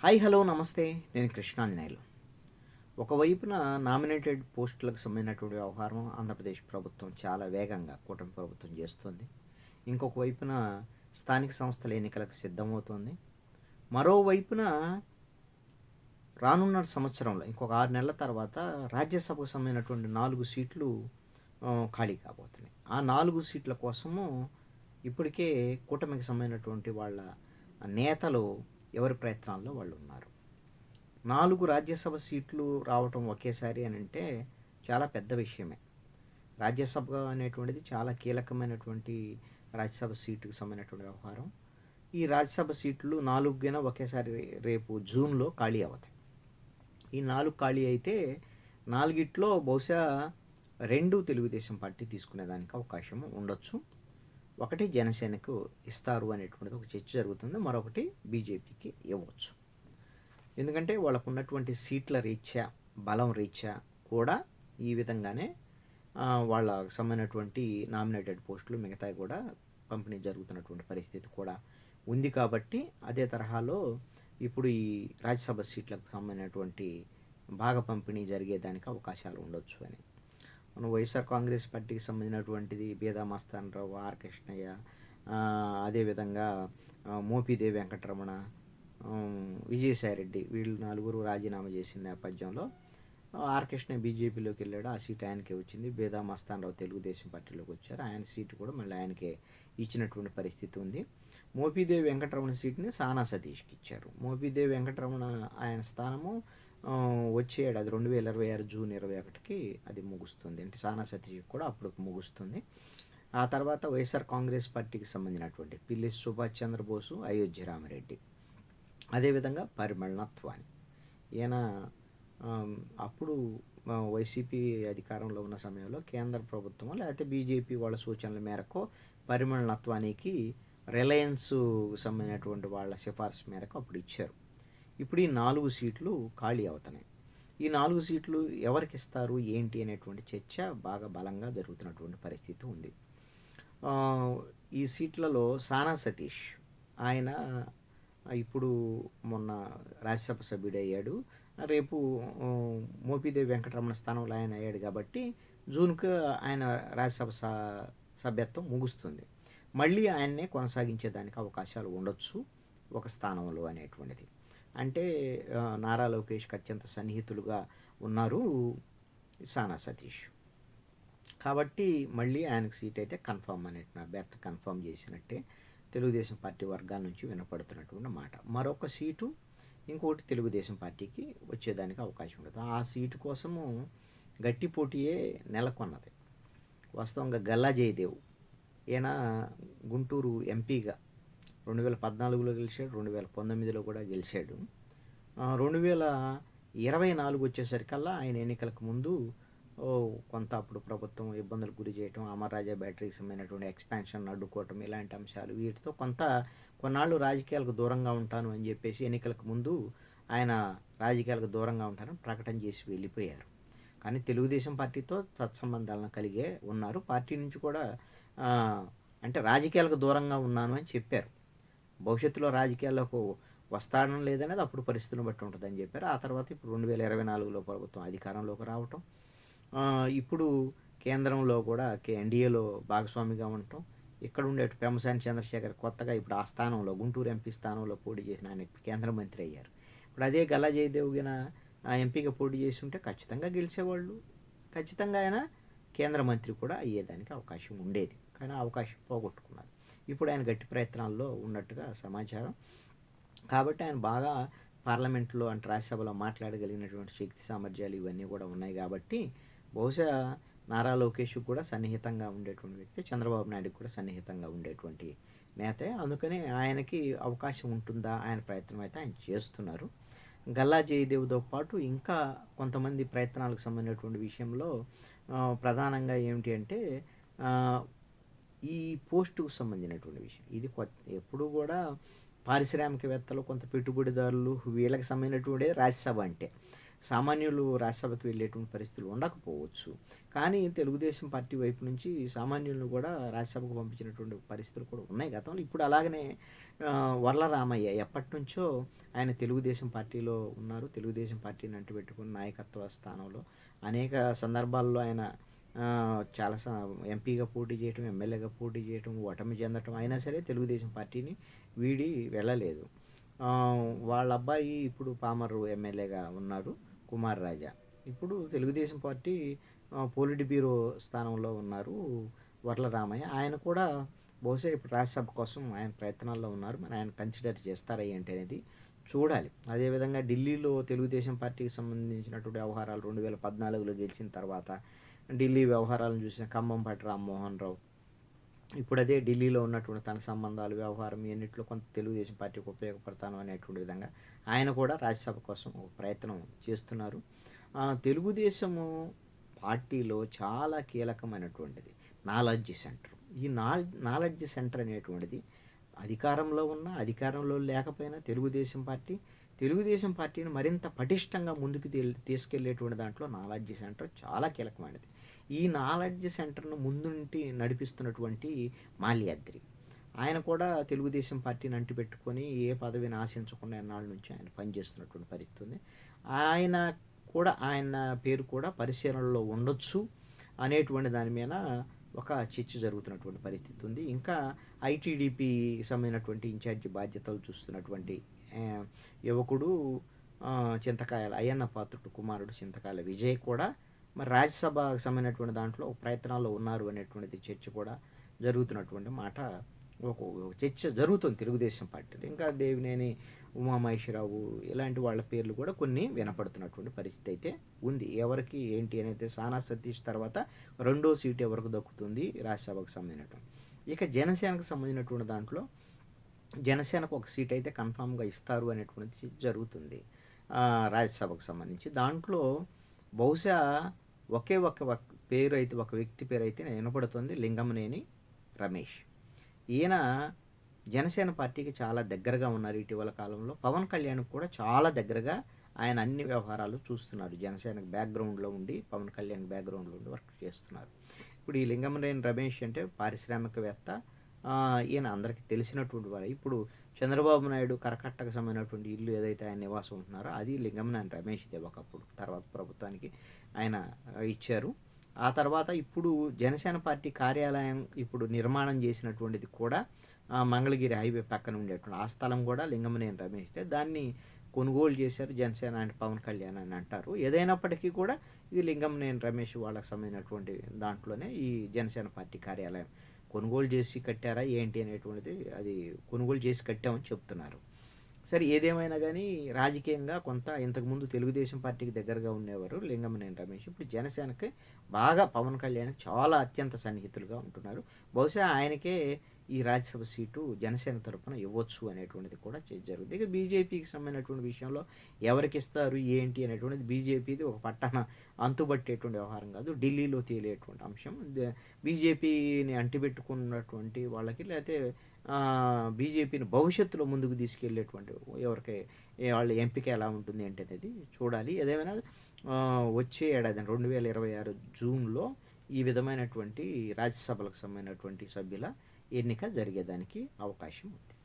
Hi hello నమస్తే. నేను కృష్ణాంజనేయులు ఒకవైపున నామినేటెడ్ పోస్టులకు సంబంధించినటువంటి వ్యవహారం ఆంధ్రప్రదేశ్ ప్రభుత్వం చాలా వేగంగా కూటమి ప్రభుత్వం చేస్తుంది. ఇంకొక వైపున స్థానిక సంస్థల ఎన్నికలకు సిద్ధమవుతోంది. మరోవైపున రానున్న సంవత్సరంలో ఇంకొక ఆరు నెలల తర్వాత రాజ్యసభకు సంబంధించినటువంటి నాలుగు సీట్లు ఖాళీ కాబోతున్నాయి. ఆ నాలుగు సీట్ల కోసము ఇప్పటికే కూటమికి సంబంధించినటువంటి వాళ్ళ నేతలు ఎవరి ప్రయత్నాల్లో వాళ్ళు ఉన్నారు నాలుగు రాజ్యసభ సీట్లు రావటం ఒకేసారి అని అంటే చాలా పెద్ద విషయమే. రాజ్యసభ అనేటువంటిది చాలా కీలకమైనటువంటి రాజ్యసభ సీటుకు సంబంధించినటువంటి వ్యవహారం. ఈ రాజ్యసభ సీట్లు నాలుగున ఒకేసారి రేపు జూన్లో ఖాళీ అవుతాయి. ఈ నాలుగు ఖాళీ అయితే నాలుగిట్లో బహుశా రెండు తెలుగుదేశం పార్టీ తీసుకునేదానికి అవకాశం ఉండొచ్చు. ఒకటి జనసేనకు ఇస్తారు అనేటువంటిది ఒక చర్చ జరుగుతుంది. మరొకటి బీజేపీకి ఇవ్వచ్చు. ఎందుకంటే వాళ్ళకు ఉన్నటువంటి సీట్ల రీత్యా బలం రీత్యా కూడా ఈ విధంగానే వాళ్ళ వాళ్ళకు సంబంధించినటువంటి నామినేటెడ్ పోస్టులు మిగతాయి కూడా పంపిణీ జరుగుతున్నటువంటి పరిస్థితి కూడా ఉంది కాబట్టి అదే తరహాలో ఇప్పుడు ఈ రాజ్యసభ సీట్లకు సంబంధించినటువంటి భాగ పంపిణీ జరిగేదానికి అవకాశాలు ఉండొచ్చు అని మన వైఎస్ఆర్ కాంగ్రెస్ పార్టీకి సంబంధించినటువంటిది బేదా మస్తాన్ రావు ఆర్ కృష్ణయ్య అదేవిధంగా మోపిదేవి వెంకటరమణ విజయసాయిరెడ్డి వీళ్ళు నలుగురు రాజీనామా చేసిన నేపథ్యంలో ఆర్ కృష్ణ బీజేపీలోకి వెళ్ళాడు. ఆ సీట్ ఆయనకే వచ్చింది. బేదా మస్తాన్ రావు తెలుగుదేశం పార్టీలోకి వచ్చారు. ఆయన సీటు కూడా మళ్ళీ ఆయనకే ఇచ్చినటువంటి పరిస్థితి ఉంది. మోపిదేవి వెంకటరమణ సీట్ని సానా సతీష్కి ఇచ్చారు. మోపిదేవి వెంకటరమణ ఆయన స్థానము వచ్చే ఏడాది రెండు వేల ఇరవై ఆరు జూన్ ఇరవై ఒకటికి అది ముగుస్తుంది. అంటే సానా సతీష్ కూడా అప్పుడు ముగుస్తుంది. ఆ తర్వాత వైఎస్ఆర్ కాంగ్రెస్ పార్టీకి సంబంధించినటువంటి పిల్లి సుభాష్ చంద్రబోసు అయోధ్య రామరెడ్డి. అదేవిధంగా పరిమళ నత్వాని. ఈయన అప్పుడు వైసీపీ అధికారంలో ఉన్న సమయంలో కేంద్ర ప్రభుత్వం లేకపోతే బీజేపీ వాళ్ళ సూచనల మేరకు పరిమళ నత్వానికి రిలయన్స్ సంబంధించినటువంటి వాళ్ళ సిఫార్సు మేరకు అప్పుడు ఇచ్చారు. ఇప్పుడు ఈ నాలుగు సీట్లు ఖాళీ అవుతున్నాయి. ఈ నాలుగు సీట్లు ఎవరికి ఇస్తారు ఏంటి? అనేటువంటి చర్చ బాగా బలంగా జరుగుతున్నటువంటి పరిస్థితి ఉంది. ఈ సీట్లలో సానా సతీష్ ఆయన ఇప్పుడు మొన్న రాజ్యసభ సభ్యుడయ్యాడు రేపు మోపిదేవి వెంకటరమణ స్థానంలో ఆయన అయ్యాడు కాబట్టి జూన్కు ఆయన రాజ్యసభ స- సభ్యత్వం ముగుస్తుంది. మళ్ళీ ఆయన్నే కొనసాగించేదానికి అవకాశాలు ఉండొచ్చు ఒక స్థానంలో అనేటువంటిది. అంటే నారా లోకేష్కి అత్యంత సన్నిహితులుగా ఉన్నారు సానా సతీష్. కాబట్టి మళ్ళీ ఆయనకు సీట్ అయితే కన్ఫామ్ అనేట్టు బెర్త్ కన్ఫర్మ్ చేసినట్టే తెలుగుదేశం పార్టీ వర్గాల నుంచి వినపడుతున్నటువంటి మాట. మరొక సీటు ఇంకోటి తెలుగుదేశం పార్టీకి వచ్చేదానికి అవకాశం ఉండదు. ఆ సీటు కోసము గట్టి పోటీయే నెలకొన్నది. వాస్తవంగా గల్లా జయదేవ్. ఈయన గుంటూరు ఎంపీగా రెండు వేల పద్నాలుగులో గెలిచాడు రెండు వేల పంతొమ్మిదిలో కూడా గెలిచాడు. రెండు వేల ఇరవై నాలుగు వచ్చేసరికల్లా ఆయన ఎన్నికలకు ముందు కొంత అప్పుడు ప్రభుత్వం ఇబ్బందులకు గురి చేయటం అమర్రాజా బ్యాటరీకి సంబంధించినటువంటి ఎక్స్పాన్షన్ అడ్డుకోవటం ఇలాంటి అంశాలు. వీటితో కొంత కొన్నాళ్ళు రాజకీయాలకు దూరంగా ఉంటాను అని చెప్పేసి ఎన్నికలకు ముందు ఆయన రాజకీయాలకు దూరంగా ఉంటారని ప్రకటన చేసి వెళ్ళిపోయారు. కానీ తెలుగుదేశం పార్టీతో సత్సంబంధాలను కలిగే ఉన్నారు. పార్టీ నుంచి కూడా అంటే రాజకీయాలకు దూరంగా ఉన్నాను అని చెప్పారు. భవిష్యత్తులో రాజకీయాల్లోకి వస్తాడడం లేదనేది అప్పుడు పరిస్థితులను బట్టి ఉంటుందని చెప్పారు. ఆ తర్వాత ఇప్పుడు రెండు వేల ఇరవై నాలుగులో ప్రభుత్వం అధికారంలోకి రావటం. ఇప్పుడు కేంద్రంలో కూడా ఎన్డీఏలో భాగస్వామిగా ఉండటం. ఇక్కడ ఉండే పెమసాని చంద్రశేఖర్ కొత్తగా ఇప్పుడు ఆ స్థానంలో గుంటూరు ఎంపీ స్థానంలో పోటీ చేసిన ఆయన కేంద్ర మంత్రి అయ్యారు. ఇప్పుడు అదే గల్లా జయదేవ్ ఎంపీగా పోటీ చేసి ఉంటే ఖచ్చితంగా గెలిచేవాళ్ళు. ఖచ్చితంగా ఆయన కేంద్ర మంత్రి కూడా అయ్యేదానికి అవకాశం ఉండేది. కానీ అవకాశం పోగొట్టుకున్నారు. ఇప్పుడు ఆయన గట్టి ప్రయత్నాల్లో ఉన్నట్టుగా సమాచారం. కాబట్టి ఆయన బాగా పార్లమెంట్లో అంటే రాజ్యసభలో మాట్లాడగలిగినటువంటి శక్తి సామర్థ్యాలు ఇవన్నీ కూడా ఉన్నాయి కాబట్టి బహుశా నారా లోకేష్ కూడా సన్నిహితంగా ఉండేటువంటి వ్యక్తి చంద్రబాబు నాయుడుకి కూడా సన్నిహితంగా ఉండేటువంటి నేతే. అందుకని ఆయనకి అవకాశం ఉంటుందా ఆయన ప్రయత్నం అయితే ఆయన చేస్తున్నారు. గల్లా జయదేవ్తో పాటు ఇంకా కొంతమంది ప్రయత్నాలకు సంబంధించినటువంటి విషయంలో ప్రధానంగా ఏమిటి అంటే ఈ పోస్టుకు సంబంధించినటువంటి విషయం. ఇది కొత్త ఎప్పుడు కూడా పారిశ్రామికవేత్తలు కొంత పెట్టుబడిదారులు వీళ్ళకి సంబంధించినటువంటి రాజ్యసభ అంటే. సామాన్యులు రాజ్యసభకి వెళ్ళేటువంటి పరిస్థితులు ఉండకపోవచ్చు. కానీ తెలుగుదేశం పార్టీ వైపు నుంచి సామాన్యులను కూడా రాజ్యసభకు పంపించినటువంటి పరిస్థితులు కూడా ఉన్నాయి గతంలో. ఇప్పుడు అలాగనే ఆ, వర్ల రామయ్య ఎప్పటి నుంచో ఆయన తెలుగుదేశం పార్టీలో ఉన్నారు. తెలుగుదేశం పార్టీని అంటిపెట్టుకుని నాయకత్వ స్థానంలో అనేక సందర్భాల్లో ఆయన చాలా ఎంపీగా పోటీ చేయటం ఎమ్మెల్యేగా పోటీ చేయటం ఓటమి చెందటం అయినా సరే తెలుగుదేశం పార్టీని వీడి వెళ్ళలేదు. వాళ్ళ అబ్బాయి ఇప్పుడు పామరు ఎమ్మెల్యేగా ఉన్నారు కుమార్ రాజా. ఇప్పుడు తెలుగుదేశం పార్టీ పోలిట్ బ్యూరో స్థానంలో ఉన్నారు వర్ల రామయ్య. ఆయన కూడా బహుశా ఇప్పుడు రాజ్యసభ కోసం ఆయన ప్రయత్నాల్లో ఉన్నారు. మరి ఆయన కన్సిడర్ చేస్తారా ఏంటి అనేది చూడాలి. అదేవిధంగా ఢిల్లీలో తెలుగుదేశం పార్టీకి సంబంధించినటువంటి వ్యవహారాలు రెండు వేల పద్నాలుగులో గెలిచిన తర్వాత ఢిల్లీ వ్యవహారాలను చూసిన ఖమ్మంపాటి రామ్మోహన్ రావు. ఇప్పుడు అదే ఢిల్లీలో ఉన్నటువంటి తన సంబంధాలు వ్యవహారం ఇవన్నింటిలో కొంత తెలుగుదేశం పార్టీకి ఉపయోగపడతాను అనేటువంటి విధంగా ఆయన కూడా రాజ్యసభ కోసం ఒక ప్రయత్నం చేస్తున్నారు. తెలుగుదేశము పార్టీలో చాలా కీలకమైనటువంటిది నాలెడ్జ్ సెంటర్. ఈ నాలెడ్జ్ సెంటర్ అనేటువంటిది అధికారంలో ఉన్న అధికారంలో లేకపోయినా తెలుగుదేశం పార్టీ తెలుగుదేశం పార్టీని మరింత పటిష్టంగా ముందుకు తీసుకెళ్ళేటువంటి దాంట్లో నాలెడ్జ్ సెంటర్ చాలా కీలకమైనది. ఈ నాలెడ్జ్ సెంటర్ను ముందుంటి నడిపిస్తున్నటువంటి మాల్యాద్రి. ఆయన కూడా తెలుగుదేశం పార్టీని అంటిపెట్టుకొని ఏ పదవిని ఆశించకుండా ఎన్నాళ్ళ నుంచి ఆయన పనిచేస్తున్నటువంటి పరిస్థితి ఉంది. ఆయన కూడా ఆయన పేరు కూడా పరిశీలనలో ఉండొచ్చు అనేటువంటి దాని మీద ఒక చర్చ జరుగుతున్నటువంటి పరిస్థితి ఉంది. ఇంకా ఐటీడీపీ సంబంధించినటువంటి ఇన్ఛార్జి బాధ్యతలు చూస్తున్నటువంటి యువకుడు చింతకాయల అయ్యన్న పాత్రుడు కుమారుడు చింతకాయల విజయ్ కూడా మరి రాజ్యసభకు సంబంధించినటువంటి దాంట్లో ప్రయత్నాల్లో ఉన్నారు అనేటువంటిది చర్చ కూడా జరుగుతున్నటువంటి మాట ఒక చర్చ జరుగుతుంది తెలుగుదేశం పార్టీలో. ఇంకా దేవినేని ఉమామహేశ్వరరావు ఇలాంటి వాళ్ళ పేర్లు కూడా కొన్ని వినపడుతున్నటువంటి పరిస్థితి అయితే ఉంది. ఎవరికి ఏంటి అనేది సానా సతీష్ తర్వాత రెండో సీటు ఎవరికి దక్కుతుంది? రాజ్యసభకు సంబంధించినటువంటి. ఇక జనసేనకు సంబంధించినటువంటి దాంట్లో జనసేనకు ఒక సీట్ అయితే కన్ఫామ్గా ఇస్తారు అనేటువంటిది జరుగుతుంది రాజ్యసభకు సంబంధించి. దాంట్లో బహుశా ఒకే ఒక పేరు అయితే ఒక వ్యక్తి పేరు అయితే వినపడుతుంది లింగమనేని రమేష్. ఈయన జనసేన పార్టీకి చాలా దగ్గరగా ఉన్నారు ఇటీవల కాలంలో. పవన్ కళ్యాణ్ కూడా చాలా దగ్గరగా ఆయన అన్ని వ్యవహారాలు చూస్తున్నారు. జనసేన బ్యాక్గ్రౌండ్లో ఉండి పవన్ కళ్యాణ్ బ్యాక్గ్రౌండ్లో ఉండి వర్క్ చేస్తున్నారు. ఇప్పుడు ఈ లింగమనేని రమేష్ అంటే పారిశ్రామికవేత్త ఈయన అందరికీ తెలిసినటువంటి వారు ఇప్పుడు చంద్రబాబు నాయుడు కరకట్టకు సంబంధించినటువంటి ఇల్లు ఏదైతే ఆయన నివాసం ఉంటున్నారో అది లింగమనేని రమేష్ దే ఒకప్పుడు తర్వాత ప్రభుత్వానికి ఆయన ఇచ్చారు. ఆ తర్వాత ఇప్పుడు జనసేన పార్టీ కార్యాలయం ఇప్పుడు నిర్మాణం చేసినటువంటిది కూడా మంగళగిరి హైవే పక్కన ఉండేటువంటి ఆ స్థలం కూడా లింగమనేని రమేష్ దాన్ని కొనుగోలు చేశారు జనసేన అంటే పవన్ కళ్యాణ్ అని అంటారు. ఏదైనప్పటికీ కూడా ఇది లింగమనేని రమేష్ వాళ్ళకి సంబంధించినటువంటి దాంట్లోనే ఈ జనసేన పార్టీ కార్యాలయం కొనుగోలు చేసి కట్టారా ఏంటి అనేటువంటిది అది కొనుగోలు చేసి కట్టామని చెప్తున్నారు. సరే ఏదేమైనా కానీ రాజకీయంగా కొంత ఇంతకుముందు తెలుగుదేశం పార్టీకి దగ్గరగా ఉండేవారు లింగమనేని రమేష్. ఇప్పుడు జనసేనకి బాగా పవన్ కళ్యాణ్ చాలా అత్యంత సన్నిహితులుగా ఉంటున్నారు. బహుశా ఆయనకే ఈ రాజ్యసభ సీటు జనసేన తరపున ఇవ్వచ్చు అనేటువంటిది కూడా చే- జరుగుతుంది. ఇక బీజేపీకి సంబంధించినటువంటి విషయంలో ఎవరికి ఇస్తారు ఏంటి అనేటువంటిది బీజేపీది ఒక పట్టణ అంతుబట్టేటువంటి వ్యవహారం కాదు ఢిల్లీలో తేలేటువంటి అంశం. బీజేపీని అంటిపెట్టుకున్నటువంటి వాళ్ళకి లేకపోతే బీజేపీని భవిష్యత్తులో ముందుకు తీసుకెళ్ళేటువంటి ఎవరికి వాళ్ళ ఎంపిక ఎలా ఉంటుంది ఏంటి అనేది చూడాలి. ఏదేమైనా వచ్చే ఏడాది రెండు వేల ఇరవై ఆరు జూన్లో ఈ విధమైనటువంటి రాజ్యసభలకు సంబంధించినటువంటి సభ్యుల ఎన్నిక జరిగేదానికి అవకాశం ఉంది.